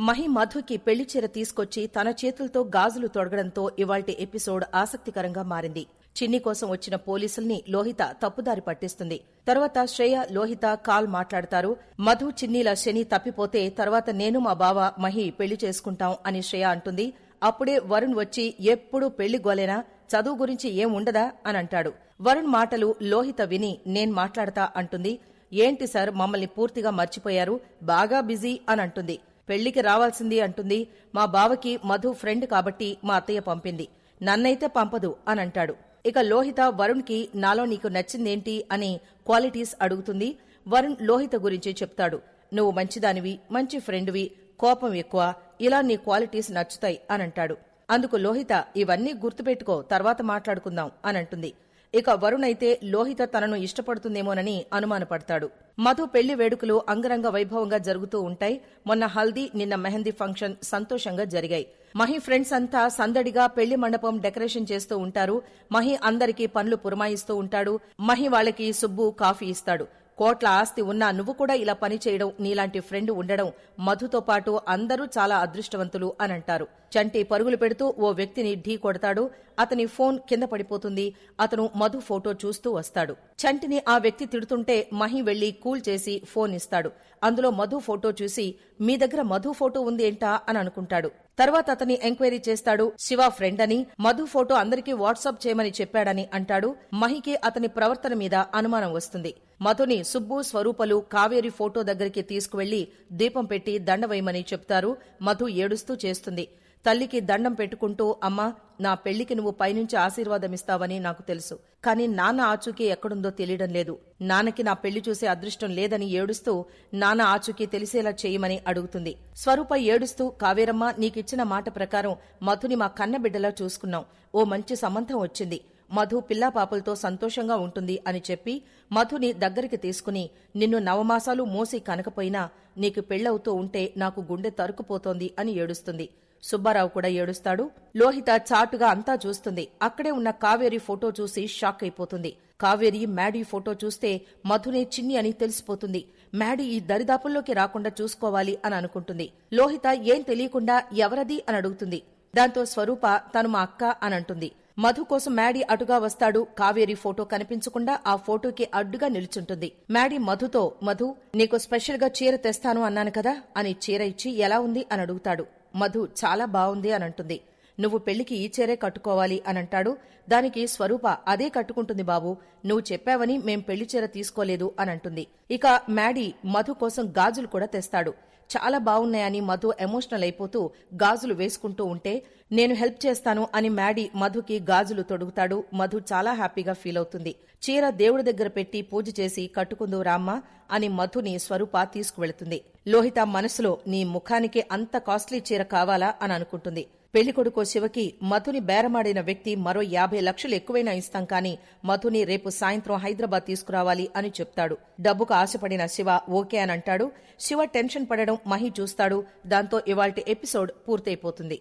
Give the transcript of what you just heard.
మహి మధుకి పెళ్ళి చీర తీసుకొచ్చి తన చేతులతో గాజులు తొడగడంతో ఇవాల్టి ఎపిసోడ్ ఆసక్తికరంగా మారింది. చిన్ని కోసం వచ్చిన పోలీసుల్ని లోహిత తప్పుదారి పట్టిస్తుంది. తర్వాత శ్రేయ లోహిత కాల్ మాట్లాడతారు. మధు చిన్నీల శని తప్పిపోతే తర్వాత నేను మా బావ మహి పెళ్ళి చేసుకుంటాం అని శ్రేయ అంటుంది. అప్పుడే వరుణ్ వచ్చి ఎప్పుడు పెళ్ళి గోలేనా? చదువు గురించి ఏం ఉండదా? అని అంటాడు. వరుణ్ మాటలు లోహిత విని నేను మాట్లాడతా అంటుంది. ఏంటి సార్? మమ్మల్ని పూర్తిగా మర్చిపోయారు. బాగా బిజీ అని అంటుంది. పెళ్ళికి రావాల్సింది అంటుంది. మా బావకి మధు ఫ్రెండ్ కాబట్టి మా అత్తయ్య పంపింది. నన్నైతే పంపదు అని అంటాడు ఇక లోహిత వరుణ్కి నాలో నీకు నచ్చిందేంటి అని క్వాలిటీస్ అడుగుతుంది. వరుణ్ లోహిత గురించి చెప్తాడు. నువ్వు మంచిదానివి మంచి ఫ్రెండ్వి కోపం ఎక్కువ ఇలా నీ క్వాలిటీస్ నచ్చుతాయి అని అంటాడు అందుకు లోహిత ఇవన్నీ గుర్తుపెట్టుకో తర్వాత మాట్లాడుకుందాం అని అంటుంది ఇక వరుణ్ అయితే లోహిత తనను ఇష్టపడుతుందేమోనని అనుమానపడతాడు. మధు పెళ్ళి వేడుకలు అంగరంగ వైభవంగా జరుగుతూ ఉంటాయి. మొన్న హల్దీ నిన్న మెహందీ ఫంక్షన్ సంతోషంగా జరిగాయి. మహి ఫ్రెండ్స్ అంతా సందడిగా పెళ్ళి మండపం డెకరేషన్ చేస్తూ ఉంటారు. మహి అందరికీ పనులు పురమాయిస్తూ ఉంటాడు. మహి వాళ్ళకి సుబ్బు కాఫీ ఇస్తాడు. కోట్ల ఆస్తి ఉన్నా నువ్వు కూడా ఇలా పని చేయడం నీలాంటి ఫ్రెండ్ ఉండడం మధుతో పాటు అందరూ చాలా అదృష్టవంతులు అని అంటారు. చంటి పరుగులు పెడుతూ ఓ వ్యక్తిని ఢీ కొడతాడు. అతని ఫోన్ కింద పడిపోతుంది. అతను మధు ఫోటో చూస్తూ వస్తాడు. చంటిని ఆ వ్యక్తి తిడుతుంటే మహి వెళ్ళి కూల్ చేసి ఫోన్ ఇస్తాడు. అందులో మధు ఫోటో చూసి మీ దగ్గర మధు ఫోటో ఉంది ఏంటా? అని అనుకుంటాడు. తర్వాత అతని ఎంక్వైరీ చేస్తాడు. శివ ఫ్రెండ్ అని మధు ఫోటో అందరికీ వాట్సాప్ చేయమని చెప్పాడని అంటాడు. మహికి అతని ప్రవర్తన మీద అనుమానం వస్తుంది. మధుని సుబ్బు స్వరూపలు కావేరి ఫోటో దగ్గరికి తీసుకువెళ్ళి దీపం పెట్టి దండవేయమని చెప్తారు. మధు ఏడుస్తూ చేస్తుంది. తల్లికి దండం పెట్టుకుంటూ అమ్మా నా పెళ్ళికి నువ్వు పైనుంచి ఆశీర్వాదమిస్తావని నాకు తెలుసు. కానీ నాన్న ఆచూకీ ఎక్కడుందో తెలియడం లేదు. నాన్నకి నా పెళ్ళి చూసే అదృష్టం లేదని ఏడుస్తూ నాన్న ఆచూకీ తెలిసేలా చేయమని అడుగుతుంది. స్వరూప ఏడుస్తూ కావేరమ్మ నీకిచ్చిన మాట ప్రకారం మధుని మా కన్నబిడ్డలా చూసుకున్నాం. ఓ మంచి సంబంధం వచ్చింది. మధు పిల్లాపాపలతో సంతోషంగా ఉంటుంది అని చెప్పి మధుని దగ్గరికి తీసుకుని నిన్ను నవమాసాలు మోసి కనకపోయినా నీకు పెళ్ళవుతూ ఉంటే నాకు గుండె తరుకుపోతోంది అని ఏడుస్తుంది. సుబ్బారావు కూడా ఏడుస్తాడు. లోహిత చాటుగా అంతా చూస్తుంది. అక్కడే ఉన్న కావేరి ఫోటో చూసి షాక్ అయిపోతుంది. కావేరి మ్యాడీ ఫోటో చూస్తే మధునే చిన్ని అని తెలిసిపోతుంది. మ్యాడీ ఈ దరిదాపుల్లోకి రాకుండా చూసుకోవాలి అని అనుకుంటుంది. లోహిత ఏం తెలియకుండా ఎవరది అని అడుగుతుంది. దాంతో స్వరూప తను మా అక్క అని అంటుంది. మధు కోసం మ్యాడీ అటుగా వస్తాడు. కావేరి ఫోటో కనిపించకుండా ఆ ఫోటోకి అడ్డుగా నిల్చుంటుంది. మ్యాడీ మధుతో మధు నీకు స్పెషల్గా చీర తెస్తాను అన్నాను కదా అని చీర ఇచ్చి ఎలా ఉంది అని అడుగుతాడు. మధు చాలా బాగుంది అని అంటుంది. నువ్వు పెళ్ళికి ఈ చీరే కట్టుకోవాలి అని అంటాడు. దానికి స్వరూప అదే కట్టుకుంటుంది బాబు. నువ్వు చెప్పావని మేం పెళ్ళి చీర తీసుకోలేదు అని అంటుంది. ఇక మ్యాడీ మధు కోసం గాజులు కూడా తెస్తాడు. చాలా బాగున్నాయని మధు ఎమోషనల్ అయిపోతూ గాజులు వేసుకుంటూ ఉంటే నేను హెల్ప్ చేస్తాను అని మ్యాడీ మధుకి గాజులు తొడుగుతాడు. మధు చాలా హ్యాపీగా ఫీల్ అవుతుంది. చీర దేవుడి దగ్గర పెట్టి పూజ చేసి కట్టుకుందు రామ్మా అని మధుని స్వరూప తీసుకువెళుతుంది. లోహిత మనసులో నీ ముఖానికి అంత కాస్ట్లీ చీర కావాలా అని అనుకుంటుంది. పెళ్ళికొడుకో శివకి మధుని బేరమాడిన వ్యక్తి మరో యాభై లక్షలు ఎక్కువైనా ఇస్తాం కానీ మధుని రేపు సాయంత్రం హైదరాబాద్ తీసుకురావాలి అని చెప్తాడు. డబ్బుకు ఆశపడిన శివ ఓకే అని అంటాడు. శివ టెన్షన్ పడడం మహి చూస్తాడు. దాంతో ఇవాల్టి ఎపిసోడ్ పూర్తయిపోతుంది.